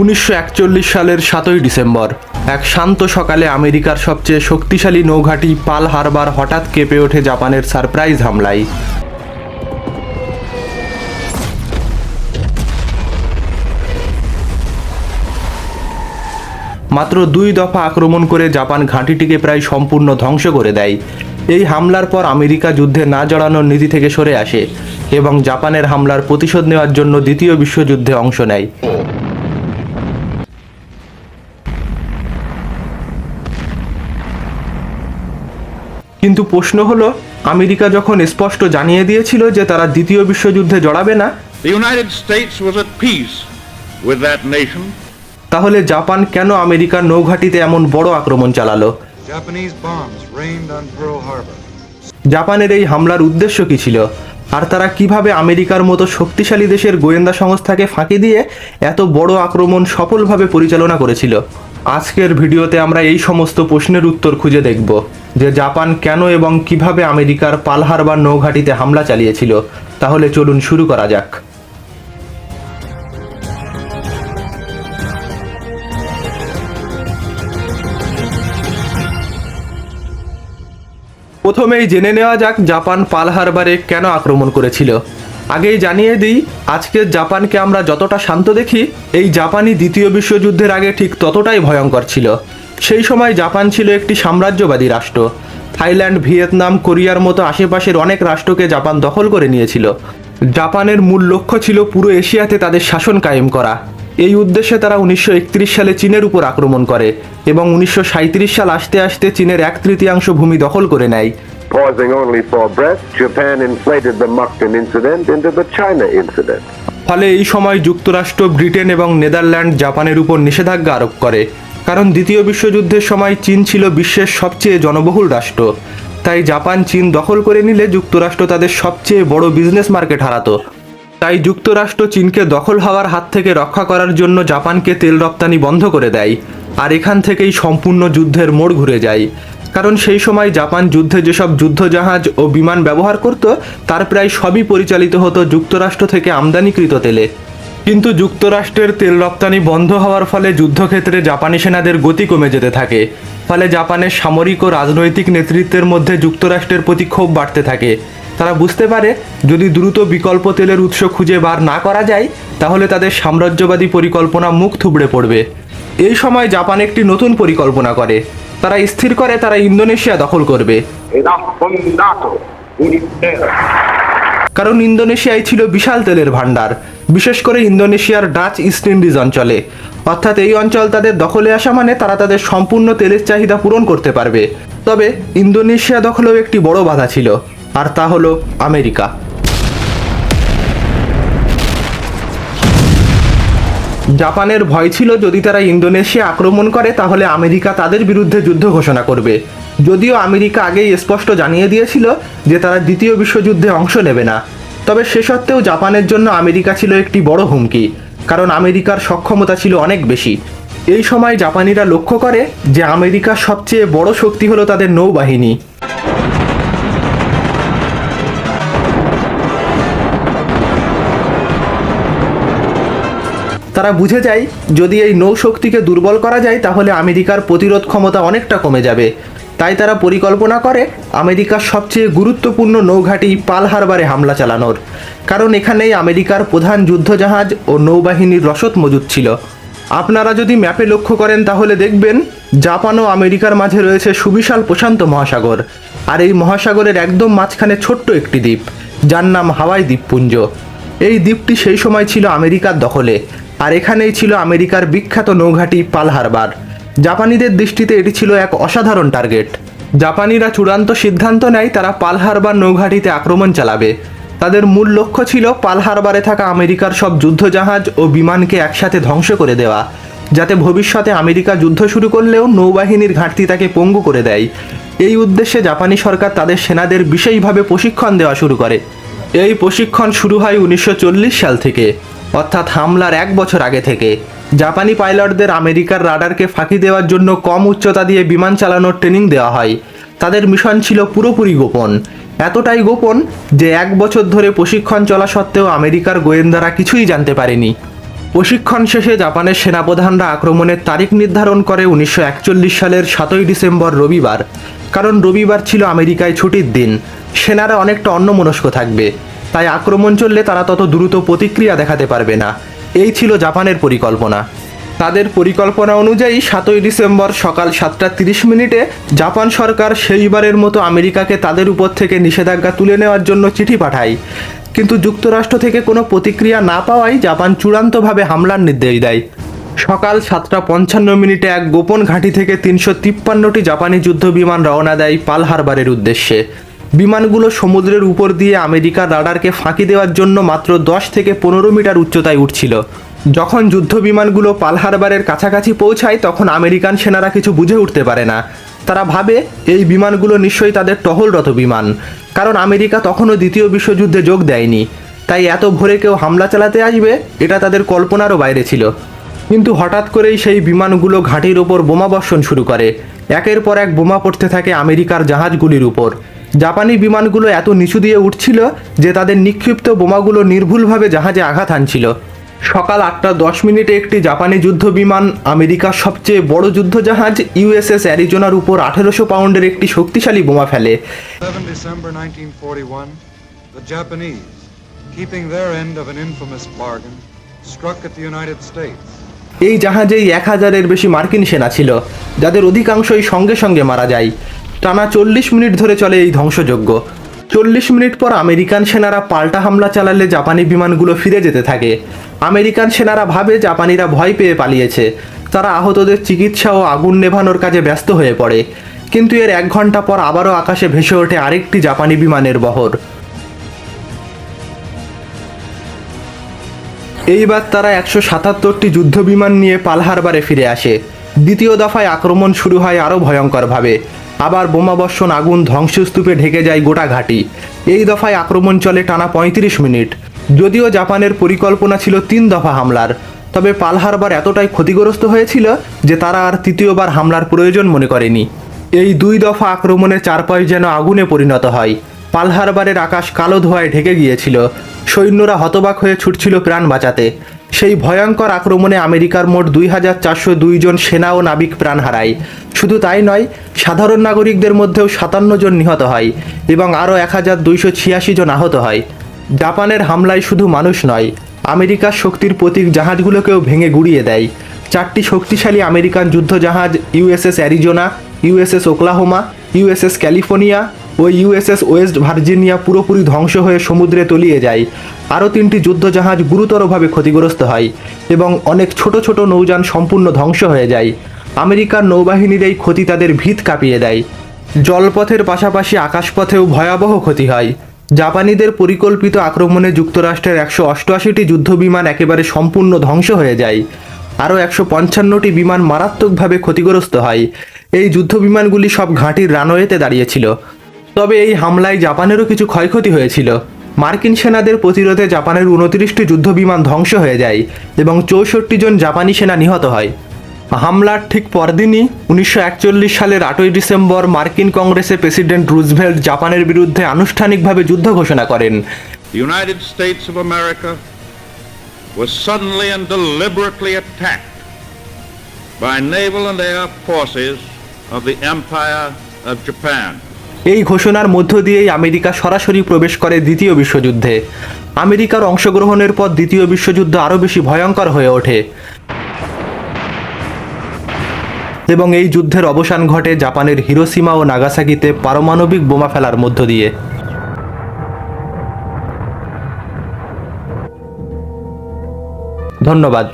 উনিশশো একচল্লিশ সালের সাতই ডিসেম্বর। এক শান্ত সকালে আমেরিকার সবচেয়ে শক্তিশালী নৌঘাঁটি পাল হারবার হঠাৎ কেঁপে ওঠে জাপানের সারপ্রাইজ হামলায়। মাত্র দুই দফা আক্রমণ করে জাপান ঘাঁটিটিকে প্রায় সম্পূর্ণ ধ্বংস করে দেয়। এই হামলার পর আমেরিকা যুদ্ধে না জড়ানোর নীতি থেকে সরে আসে এবং জাপানের হামলার প্রতিশোধ নেওয়ার জন্য দ্বিতীয় বিশ্বযুদ্ধে অংশ নেয়। কিন্তু প্রশ্ন হলো আমেরিকা যখন স্পষ্ট জানিয়ে দিয়েছিল যে তারা দ্বিতীয় বিশ্বযুদ্ধে জড়াবে না. তাহলে জাপান কেন আমেরিকার নৌঘাঁটিতে এমন বড় আক্রমণ চালালো. জাপানের এই হামলার উদ্দেশ্য কী ছিল আর তারা কীভাবে আমেরিকার মতো শক্তিশালী দেশের গোয়েন্দা সংস্থাকে ফাঁকি দিয়ে এত বড় আক্রমণ সফলভাবে পরিচালনা করেছিল আজকের ভিডিওতে আমরা এই সমস্ত প্রশ্নের উত্তর খুঁজে দেখব যে জাপান কেন এবং কীভাবে আমেরিকার পাল হারবার নৌঘাঁটিতে হামলা চালিয়েছিল, তাহলে চলুন শুরু করা যাক। প্রথমেই জেনে নেওয়া যাক জাপান পাল হারবারে কেন আক্রমণ করেছিল। আগেই জানিয়ে দিই, আজকের জাপানকে আমরা যতটা শান্ত দেখি, এই জাপানি দ্বিতীয় বিশ্বযুদ্ধের আগে ঠিক ততটাই ভয়ঙ্কর ছিল। সেই সময় জাপান ছিল একটি সাম্রাজ্যবাদী রাষ্ট্র। থাইল্যান্ড ভিয়েতনাম কোরিয়ার মতো আশেপাশের অনেক রাষ্ট্রকে জাপান দখল করে নিয়েছিল। জাপানের মূল লক্ষ্য ছিল পুরো এশিয়াতে তাদের শাসন কায়েম করা। এই উদ্দেশ্যে তারা উনিশশো একত্রিশ সালে চীনের উপর আক্রমণ করে এবং উনিশশো সাঁইত্রিশ সাল আসতে আসতে চীনের এক তৃতীয়াংশ ভূমি দখল করে নেয়। Pausing only for breath, Japan inflated the Mukden incident into the China incident. ফলে এই সময় যুক্তরাষ্ট্র ব্রিটেন এবং নেদারল্যান্ড জাপানের উপর নিষেধাজ্ঞা আরোপ করে। কারণ দ্বিতীয় বিশ্বযুদ্ধের সময় চীন ছিল বিশ্বের সবচেয়ে জনবহুল রাষ্ট্র। তাই জাপান চীন দখল করে নিলে যুক্তরাষ্ট্র তাদের সবচেয়ে বড় বিজনেস মার্কেট হারাতো। তাই যুক্তরাষ্ট্র চীনকে দখল হওয়ার হাত থেকে রক্ষা করার জন্য জাপানকে তেল রপ্তানি বন্ধ করে দেয় আর এখান থেকেই সম্পূর্ণ যুদ্ধের মোড় ঘুরে যায়। কারণ সেই সময় জাপান যুদ্ধে যেসব যুদ্ধজাহাজ ও বিমান ব্যবহার করত, তার প্রায় সবই পরিচালিত হতো যুক্তরাষ্ট্র থেকে আমদানিকৃত তেলে। কিন্তু যুক্তরাষ্ট্রের তেল রপ্তানি বন্ধ হওয়ার ফলে যুদ্ধক্ষেত্রে জাপানি সেনাদের গতি কমে যেতে থাকে। ফলে জাপানের সামরিক ও রাজনৈতিক নেতৃত্বের মধ্যে যুক্তরাষ্ট্রের প্রতি ক্ষোভ বাড়তে থাকে। তারা বুঝতে পারে, যদি দ্রুত বিকল্প তেলের উৎস খুঁজে বার না করা যায়, তাহলে তাদের সাম্রাজ্যবাদী পরিকল্পনা মুখ থুবড়ে পড়বে। এই সময় জাপান একটি নতুন পরিকল্পনা করে। তারা স্থির করে, তারা ইন্দোনেশিয়া দখল করবে। কারণ ইন্দোনেশিয়ায় ছিল বিশাল তেলের ভাণ্ডার, বিশেষ করে ইন্দোনেশিয়ার ডাচ ইস্ট ইন্ডিজ অঞ্চলে। অর্থাৎ এই অঞ্চল তাদের দখলে আসা মানে তারা তাদের সম্পূর্ণ তেলের চাহিদা পূরণ করতে পারবে। তবে ইন্দোনেশিয়া দখলেও একটি বড় বাধা ছিল, আর তা হলো আমেরিকা। জাপানের ভয় ছিল যদি তারা ইন্দোনেশিয়া আক্রমণ করে, তাহলে আমেরিকা তাদের বিরুদ্ধে যুদ্ধ ঘোষণা করবে। যদিও আমেরিকা আগেই স্পষ্ট জানিয়ে দিয়েছিল যে তারা দ্বিতীয় বিশ্বযুদ্ধে অংশ নেবে না। তবে সে সত্ত্বেও জাপানের জন্য আমেরিকা ছিল একটি বড় হুমকি, কারণ আমেরিকার সক্ষমতা ছিল অনেক বেশি। এই সময় জাপানিরা লক্ষ্য করে যে আমেরিকার সবচেয়ে বড় শক্তি হলো তাদের নৌবাহিনী। তারা বুঝে যায়, যদি এই নৌশক্তিকে দুর্বল করা যায়, তাহলে আমেরিকার প্রতিরোধ ক্ষমতা অনেকটা কমে যাবে। তাই তারা পরিকল্পনা করে আমেরিকার সবচেয়ে গুরুত্বপূর্ণ নৌঘাঁটি পাল হারবারে হামলা চালানোর। কারণ এখানেই আমেরিকার প্রধান যুদ্ধজাহাজ ও নৌবাহিনীর রসদ মজুদ ছিল। আপনারা যদি ম্যাপে লক্ষ্য করেন, তাহলে দেখবেন জাপান ও আমেরিকার মাঝে রয়েছে সুবিশাল প্রশান্ত মহাসাগর। আর এই মহাসাগরের একদম মাঝখানে ছোট্ট একটি দ্বীপ, যার নাম হাওয়াই দ্বীপপুঞ্জ। এই দ্বীপটি সেই সময় ছিল আমেরিকার দখলে, আর এখানেই ছিল আমেরিকার বিখ্যাত নৌঘাঁটি পাল হারবার। জাপানিদের দৃষ্টিতে এটি ছিল এক অসাধারণ টার্গেট। জাপানিরা চূড়ান্ত সিদ্ধান্ত নেয় তারা পাল হারবার নৌঘাঁটিতে আক্রমণ চালাবে। তাদের মূল লক্ষ্য ছিল পাল হারবারে থাকা আমেরিকার সব যুদ্ধজাহাজ ও বিমানকে একসাথে ধ্বংস করে দেওয়া, যাতে ভবিষ্যতে আমেরিকা যুদ্ধ শুরু করলেও নৌবাহিনীর ঘাটতি তাকে পঙ্গু করে দেয়। এই উদ্দেশ্যে জাপানি সরকার তাদের সেনাদের বিশেষভাবে প্রশিক্ষণ দেওয়া শুরু করে। এই প্রশিক্ষণ শুরু হয় উনিশশো চল্লিশ সাল থেকে, অর্থাৎ হামলার এক বছর আগে থেকে। জাপানি পাইলটদের আমেরিকার রাডারকে ফাঁকি দেওয়ার জন্য কম উচ্চতা দিয়ে বিমান চালানোর ট্রেনিং দেওয়া হয়। তাদের মিশন ছিল পুরোপুরি গোপন। এতটাই গোপন যে এক বছর ধরে প্রশিক্ষণ চলা সত্ত্বেও আমেরিকার গোয়েন্দারা কিছুই জানতে পারেনি। প্রশিক্ষণ শেষে জাপানের সেনাপ্রধানরা আক্রমণের তারিখ নির্ধারণ করে উনিশশো একচল্লিশ সালের সাতই ডিসেম্বর রবিবার। কারণ রবিবার ছিল আমেরিকায় ছুটির দিন। সেনারা অনেকটা অন্যমনস্ক থাকবে। তাই আক্রমণ চললে তারা তত দ্রুত প্রতিক্রিয়া দেখাতে পারবে না। এই ছিল জাপানের পরিকল্পনা। তাদের পরিকল্পনা অনুযায়ী সাতই ডিসেম্বর সকাল সাতটা তিরিশ মিনিটে জাপান সরকার সেইবারের মতো আমেরিকাকে তাদের উপর থেকে নিষেধাজ্ঞা তুলে নেওয়ার জন্য চিঠি পাঠায়। কিন্তু যুক্তরাষ্ট্র থেকে কোনো প্রতিক্রিয়া না পাওয়ায় জাপান চূড়ান্তভাবে হামলার নির্দেশ দেয়। সকাল সাতটা পঞ্চান্ন মিনিটে এক গোপন ঘাঁটি থেকে তিনশো তিপ্পান্নটি জাপানি যুদ্ধ বিমান রওনা দেয় পাল হারবারের উদ্দেশ্যে। বিমানগুলো সমুদ্রের উপর দিয়ে আমেরিকার রাডারকে ফাঁকি দেওয়ার জন্য মাত্র দশ থেকে পনেরো মিটার উচ্চতায় উঠছিল। যখন যুদ্ধ বিমানগুলো পাল হারবারের কাছাকাছি পৌঁছায়, তখন আমেরিকান সেনারা কিছু বুঝে উঠতে পারে না। তারা ভাবে, এই বিমানগুলো নিশ্চয়ই তাদের টহলরত বিমান। কারণ আমেরিকা তখনও দ্বিতীয় বিশ্বযুদ্ধে যোগ দেয়নি। তাই এত ভোরে কেউ হামলা চালাতে আসবে, এটা তাদের কল্পনারও বাইরে ছিল। কিন্তু হঠাৎ করেই সেই বিমানগুলো ঘাঁটির ওপর বোমা বর্ষণ শুরু করে। একের পর এক বোমা পড়তে থাকে আমেরিকার জাহাজগুলির উপর। জাপানি বিমানগুলো এত নিচু দিয়ে উঠছিল যে তাদের নিক্ষিপ্ত বোমাগুলো নির্ভুলভাবে জাহাজে আঘাত হানছিল। সকাল আটটা দশ মিনিটে একটি জাপানি যুদ্ধ বিমান আমেরিকার সবচেয়ে বড় যুদ্ধজাহাজ ইউএসএস অ্যারিজোনার উপর আঠেরোশো পাউন্ডের একটি শক্তিশালী বোমা ফেলে। 7 December 1941, the Japanese, keeping their end of an infamous bargain, struck at the United States. এই জাহাজেই এক হাজারের বেশি মার্কিন সেনা ছিল, যাদের অধিকাংশই সঙ্গে সঙ্গে মারা যায়। টানা চল্লিশ মিনিট ধরে চলে এই ধ্বংসযজ্ঞ। চল্লিশ মিনিট পর আমেরিকান সেনারা পাল্টা হামলা চালালে জাপানি বিমানগুলো ফিরে যেতে থাকে। আমেরিকান সেনারা ভাবে জাপানিরা ভয় পেয়ে পালিয়েছে। তারা আহতদের চিকিৎসা ও আগুন নেভানোর কাজে ব্যস্ত হয়ে পড়ে। কিন্তু এর এক ঘণ্টা পর আবারও আকাশে ভেসে ওঠে আরেকটি জাপানি বিমানের বহর। এইবার তারা একশো সাতাত্তরটি যুদ্ধ বিমান নিয়ে পালহারবারে ফিরে আসে। দ্বিতীয় দফায় আক্রমণ শুরু হয় আরও ভয়ঙ্করভাবে। আবার বোমাবর্ষণ আগুন ধ্বংসস্তূপে ঢেকে যায় গোটা ঘাঁটি। এই দফায় আক্রমণ চলে টানা পঁয়ত্রিশ মিনিট। যদিও জাপানের পরিকল্পনা ছিল তিন দফা হামলার, তবে পালহারবার এতটাই ক্ষতিগ্রস্ত হয়েছিল যে তারা আর তৃতীয়বার হামলার প্রয়োজন মনে করেনি। এই দুই দফা আক্রমণে চারপাশ যেন আগুনে পরিণত হয়। পালহারবারের আকাশ কালো ধোঁয়ায় ঢেকে গিয়েছিল সৈন্যরা হতবাক হয়ে ছুটছিল প্রাণ বাঁচাতে। সেই ভয়ঙ্কর আক্রমণে আমেরিকার মোট দুই হাজার চারশো দুই জন সেনা ও নাবিক প্রাণ হারায়। শুধু তাই নয়, সাধারণ নাগরিকদের মধ্যেও সাতান্ন জন নিহত হয় এবং আরও এক হাজার দুইশো ছিয়াশি জন আহত হয়। জাপানের হামলায় শুধু মানুষ নয়, আমেরিকার শক্তির প্রতীক জাহাজগুলোকেও ভেঙে গুড়িয়ে দেয়। চারটি শক্তিশালী আমেরিকান যুদ্ধজাহাজ USS Arizona USS Oklahoma USS California ও ইউএসএস ওয়েস্ট ভার্জিনিয়া পুরোপুরি ধ্বংস হয়ে সমুদ্রে তলিয়ে যায়। আরও তিনটি যুদ্ধজাহাজ গুরুতরভাবে ক্ষতিগ্রস্ত হয় এবং অনেক ছোট ছোট নৌযান সম্পূর্ণ ধ্বংস হয়ে যায়। আমেরিকার নৌবাহিনীর এই ক্ষতি তাদের ভিত কাঁপিয়ে দেয়। জলপথের পাশাপাশি আকাশপথেও ভয়াবহ ক্ষতি হয়। জাপানিদের পরিকল্পিত আক্রমণে যুক্তরাষ্ট্রের একশো অষ্টআশিটি যুদ্ধবিমান একেবারে সম্পূর্ণ ধ্বংস হয়ে যায়। আরও একশো পঞ্চান্নটি বিমান মারাত্মকভাবে ক্ষতিগ্রস্ত হয়। এই যুদ্ধ বিমানগুলি সব ঘাঁটির রানওয়েতে দাঁড়িয়েছিল। তবে এই হামলায় জাপানেরও কিছু ক্ষয়ক্ষতি হয়েছিল। মার্কিন সেনাদের প্রতিরোধে জাপানের উনত্রিশটি যুদ্ধবিমান ধ্বংস হয়ে যায় এবং চৌষট্টি জন জাপানি সেনা নিহত হয়। হামলার ঠিক পরদিনই উনিশশো একচল্লিশ সালের আটই ডিসেম্বর মার্কিন কংগ্রেসে প্রেসিডেন্ট রুজভেল্ট জাপানের বিরুদ্ধে আনুষ্ঠানিকভাবে যুদ্ধ ঘোষণা করেন। United States of America was suddenly and deliberately attacked by naval and air forces of the Empire of Japan. এই ঘোষণার মধ্য দিয়েই আমেরিকা সরাসরি প্রবেশ করে দ্বিতীয় বিশ্বযুদ্ধে। আমেরিকার অংশগ্রহণের পর দ্বিতীয় বিশ্বযুদ্ধ আরও বেশি ভয়ঙ্কর হয়ে ওঠে। এবং এই যুদ্ধের অবসান ঘটে জাপানের হিরোসীমা ও নাগাসাকিতে পারমাণবিক বোমা ফেলার মধ্য দিয়ে। ধন্যবাদ।